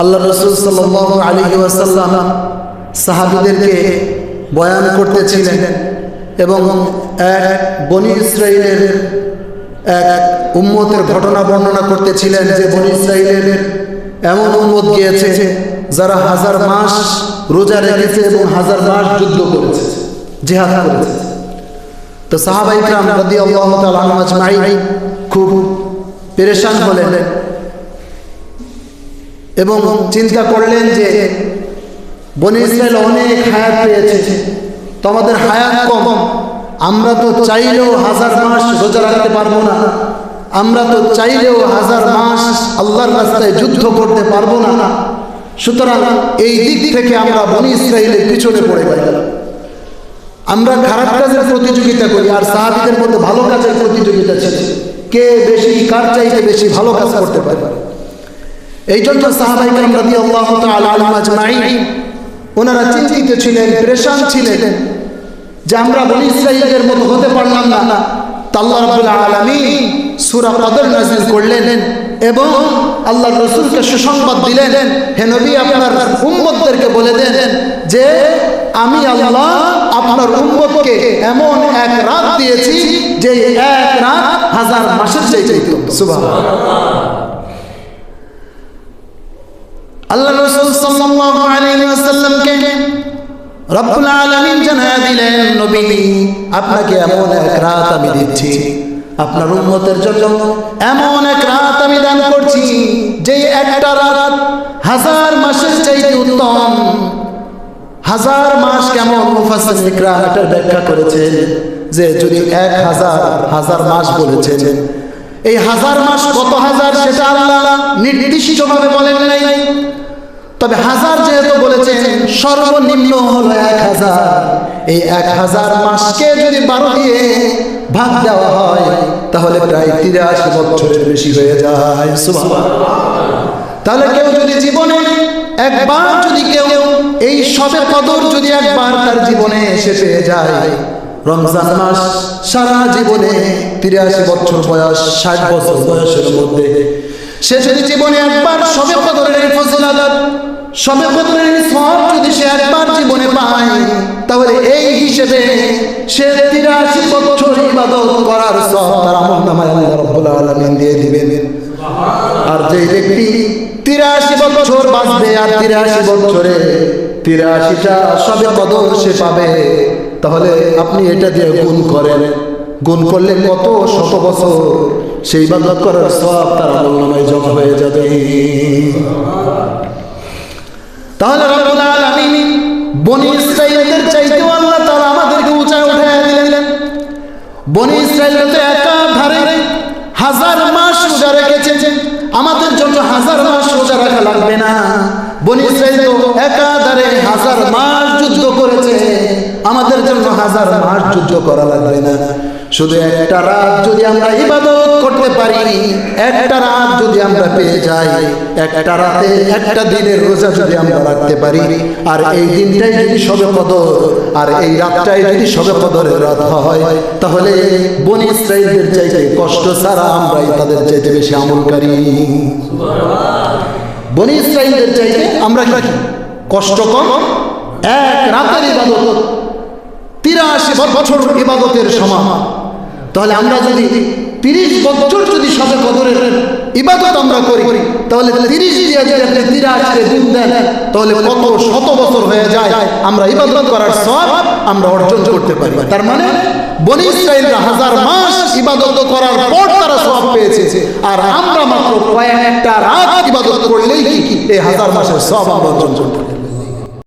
আল্লাহ রসুল সাল্লাহ আলী ওয়াসাল্লাম সাহাবিদেরকে বয়ান করতেছিলেন এবং এক বনি ইসরাইলের এক উম্মতের ঘটনা বর্ণনা করতেছিলেন যে বনি ইসরাইলের এমন উম্মত গিয়েছে যারা হাজার মাস রোজা রেখেছে এবং হাজার মাস যুদ্ধ করেছে, জেহাদ করেছে। তো সাহাবাই রাম রাদি খুব পেরেশান হলেন। এবং চিন্তা করলেন যে বনি ইসরায়েল অনেক হায়াত পেয়েছে। তো আমাদের হায়াত কম। আমরা তো চাইলেও হাজার মাস রোজা রাখতে পারব না। আমরা তো চাইলেও হাজার মাস আল্লাহর রাস্তায় যুদ্ধ করতে পারব না। সুতরাং এই দিক থেকে আমরা বনি ইসরায়েলের পিছনে পড়ে গেলাম। আমরা খারাপ কাজের প্রতিযোগিতা করি আর সাহাবিদের মধ্যে ভালো কাজের প্রতিযোগিতা ছিল কে বেশি কার চাইতে বেশি ভালো কাজ করতে পারে? এই জন্য সাহাবাই কালাম রাদি আল্লাহ আজমাইন, ওনারা চিন্তিত ছিলেন, প্রেশান ছিলেন যে আমরা বনি ইসরাইলের মতো হতে পারলাম না। তা আল্লাহ রাব্বুল আলামিন সূরা কদর নাযিল করলেন এবং আল্লাহ রসুলকে বলে দেন যে, আমি আপনার এমন এক রাত যে এক রাত হাজার মাসের চাইতে আপনাকে এমন এক রাত আমি দিচ্ছি। আপনার উম্মতের জন্য এমন এক রাত আমি দান করছি, যে একটা রাত হাজার মাসের চাইতে উত্তম। হাজার মাস কেমন ব্যাখ্যা করেছেন, যে যদি এক হাজার হাজার মাস বলেছেন, এই হাজার মাস কত হাজার সেটা আল্লাহ নির্দিষ্টভাবে বলেন নাই। তবে হাজার যেহেতু বলেছেন, সর্বনিম্ন হলো এক হাজার। এই এক হাজার মাসকে যদি বারো দিয়ে ভাগ দেওয়া হয়, তাহলে প্রায় তিরাশি বছরের বেশি হয়ে যায়। তাহলে কেউ যদি জীবনে একবার যদি কেউ এই সবে কদর যদি একবার তার জীবনে এসে পেয়ে যায়, রমজান মাস সারা জীবনে তিরাশি বছর বয়স, ষাট বছর বয়সের মধ্যে সে যদি জীবনে একবার সবে কদরের ফজিলত, সবে কদরের সব যদি সে একবার জীবনে পায়, তাহলে এই হিসেবে সে তিরাশি বছর ইবাদত করার সব তার আমল নামায় আল্লাহ রাব্বুল আলামিন দিয়ে দিবেন। আর যে ব্যক্তি তিরাশি বছর বাঁচবে আর তিরাশি বছরে তিরাশিটা সবে কদর সে পাবে, তাহলে আপনি এটা দিয়ে গুণ করেন। গুণ করলে কত শত বছর সেই বাদত করার সব তার আমল বনি ইসরাইল তো একাধারে হাজার মাস রোজা রেখেছে আমাদের জন্য হাজার মাস রোজা রাখা লাগবে না। বনি ইসরায়েল তো একাধারে হাজার মাস যুদ্ধ করেছে। আমাদের জন্য হাজার মাস যুদ্ধ করা লাগবে না। শুধু একটা রাত যদি আমরা ইবাদত করতে পারি, একটা রাত যদি আমরা পেয়ে যাই, একটা রাতে একটা দিনের রোজা যদি আমরা রাখতে পারি, আর এই দিনটাই যদি সবে কদর, আর এই রাতটাই যদি সবে কদরের রাত হয়, তাহলে বনি ইসরাইলদের চাইতে কষ্ট ছাড়া আমরাই তাদের চাইতে বেশি আমলকারী। বনি ইসরাইলদের চাইতে আমরা কি কষ্ট কম? এক রাতের ইবাদত। তিরাশি বছর ইবাদতের সমান। তাহলে আমরা যদি তিরিশ বছর যদি সবে কদরের ইবাদত আমরা করি তাহলে তিরিশ দিয়ে যদি আপনি দিন দেন তাহলে কত শত বছর হয়ে যায়। আমরা ইবাদত করার সব আমরা অর্জন করতে পারি। তার মানে বনি ইসরায়েলরা হাজার মাস ইবাদত করার পর তারা সব পেয়েছে। আর আমরা মাত্র কয়েকটা রাত ইবাদত করলেই কি? এই হাজার মাসের সব আমরা অর্জন করতে পারি।